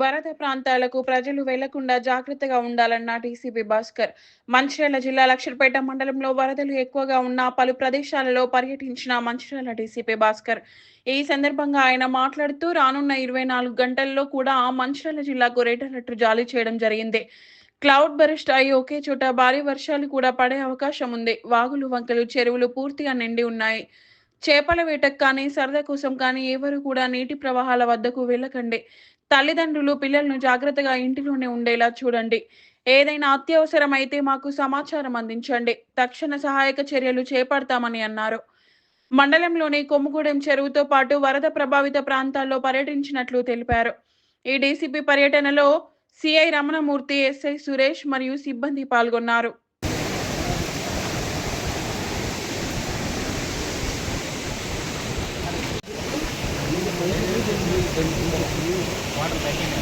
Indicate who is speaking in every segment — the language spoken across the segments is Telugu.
Speaker 1: వరద ప్రాంతాలకు ప్రజలు వెళ్ళకుండా జాగ్రత్తగా ఉండాలన్న డీసీపీ భాస్కర్. మంచిర్యాల జిల్లా లక్షపేట మండలంలో వరదలు ఎక్కువగా ఉన్న పలు ప్రదేశాలలో పర్యటించిన మంచిర్యాల టీసీపీ భాస్కర్. ఈ సందర్భంగా ఆయన మాట్లాడుతూ రానున్న ఇరవై నాలుగు గంటల్లో కూడా మంచిర్యాల జిల్లాకు రెడ్ అలర్ట్ జారీ చేయడం జరిగింది. క్లౌడ్ బరిస్ట్ అయి ఒకే చోట భారీ వర్షాలు కూడా పడే అవకాశం ఉంది. వాగులు వంకలు చెరువులు పూర్తిగా నిండి ఉన్నాయి. చేపల వేటకు కానీ సరదా కోసం కానీ ఎవరు కూడా నీటి ప్రవాహాల వద్దకు వెళ్ళకండి. తల్లిదండ్రులు పిల్లలను జాగ్రత్తగా ఇంటిలోనే ఉండేలా చూడండి. ఏదైనా అత్యవసరం అయితే మాకు సమాచారం అందించండి. తక్షణ సహాయక చర్యలు చేపడతామని అన్నారు. మండలంలోని కొమ్ముగూడెం చెరువుతో పాటు వరద ప్రభావిత ప్రాంతాల్లో పర్యటించినట్లు తెలిపారు. ఈ డీసీపీ పర్యటనలో సిఐ రమణమూర్తి ఎస్ఐ సురేష్ మరియు సిబ్బంది పాల్గొన్నారు.
Speaker 2: ಆರ್ಡರ್ ಪ್ಯಾಕಿಂಗ್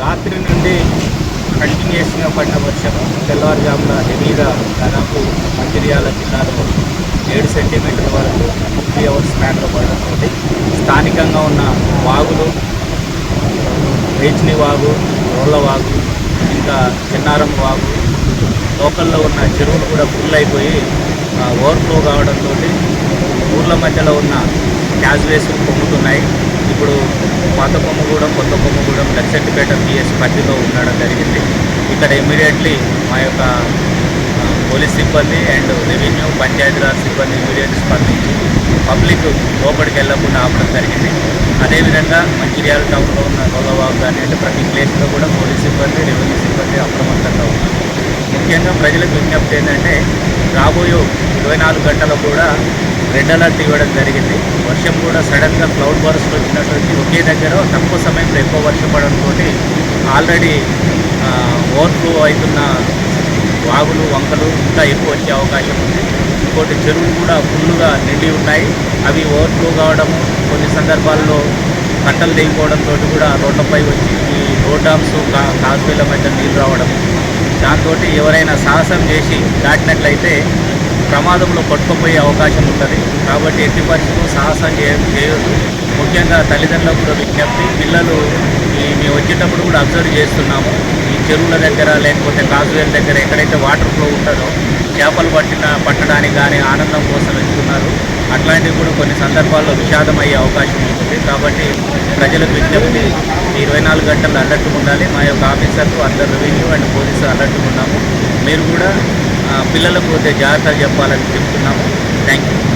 Speaker 2: రాత్రి నుండి కంటిన్యూస్గా పడిన వర్షం తెల్లవారుజామున హెవీగా దాదాపు మంచిర్యాల జిల్లాలో ఏడు సెంటీమీటర్ల వరకు త్రీ అవర్స్ స్పాన్లో పడడంతో స్థానికంగా ఉన్న వాగులు రేచిని వాగు రోళ్ళ వాగు ఇంకా చిన్నారం వాగు లోకల్లో ఉన్న చెరువులు కూడా ఫుల్ అయిపోయి ఓవర్ఫ్లో కావడంతో ఊర్ల మధ్యలో ఉన్న క్యాజ్వేస్ పొంగుతున్నాయి. పాత కొమ్మగూడెం కొత్త కొమ్మగూడెం లక్షెట్టిపేట పిఎస్ పరిధిలో ఉండడం జరిగింది. ఇక్కడ ఇమీడియట్లీ మా యొక్క పోలీస్ సిబ్బంది అండ్ రెవెన్యూ పంచాయతీరాజ్ సిబ్బంది ఇమీడియట్ స్పందించి పబ్లిక్ లోపలికి వెళ్ళకుండా ఆపడం జరిగింది. అదేవిధంగా మంచిర్యాల టౌన్లో ఉన్న గౌరవాబు కానీ అంటే ప్రతి ప్లేస్లో కూడా పోలీస్ సిబ్బంది రెవెన్యూ సిబ్బంది అప్రమత్తంగా ఉన్నారు. ముఖ్యంగా ప్రజలకు విజ్ఞప్తి ఏంటంటే రాబోయే ఇరవై నాలుగు గంటలు కూడా రెడ్ అలర్ట్ ఇవ్వడం జరిగింది. వర్షం కూడా సడన్గా క్లౌడ్ బర్స్ట్ వచ్చినటువంటి ఒకే దగ్గర తక్కువ సమయంలో ఎక్కువ వర్షం పడడంతో ఆల్రెడీ ఓవర్ఫ్లో అవుతున్న వాగులు వంకలు ఇంకా ఎక్కువ వచ్చే అవకాశం ఉంది. ఇంకోటి చెరువులు కూడా ఫుల్గా నిండి ఉన్నాయి. అవి ఓవర్ఫ్లో కావడము కొన్ని సందర్భాల్లో కట్టలు తెగిపోవడంతో కూడా రోడ్లపై వచ్చి ఈ రోడ్ డామ్స్ కా కాజ్వేల మధ్య నీళ్ళు రావడం దాంతో ఎవరైనా సాహసం చేసి దాటినట్లయితే ప్రమాదంలో పట్టుకుపోయే అవకాశం ఉంటుంది. కాబట్టి ఎట్టి పరిస్థితుల్లో సాహసం చేయ చేయొద్దు. ముఖ్యంగా తల్లిదండ్రులకు కూడా విజ్ఞప్తి పిల్లలు ఈ మేము వచ్చేటప్పుడు కూడా అబ్జర్వ్ చేస్తున్నాము. ఈ చెరువుల దగ్గర లేకపోతే కాజువేల దగ్గర ఎక్కడైతే వాటర్ ఫ్లో ఉంటుందో చేపలు పట్టిన పట్టడానికి కానీ ఆనందం కోసం వెళ్తున్నారు. అట్లాంటివి కూడా కొన్ని సందర్భాల్లో విషాదం అయ్యే అవకాశం ఉంటుంది. కాబట్టి ప్రజలకు విజ్ఞప్తి ఇరవై నాలుగు గంటలు అలర్ట్గా ఉండాలి. మా యొక్క ఆఫీసర్లు అందరు రెవెన్యూ అండ్ పోలీసు అలర్ట్గా ఉన్నాము. మీరు కూడా పిల్లలకు కొద్దిగా జాగ్రత్తలు చెప్పాలని చెప్తున్నాము. Thank you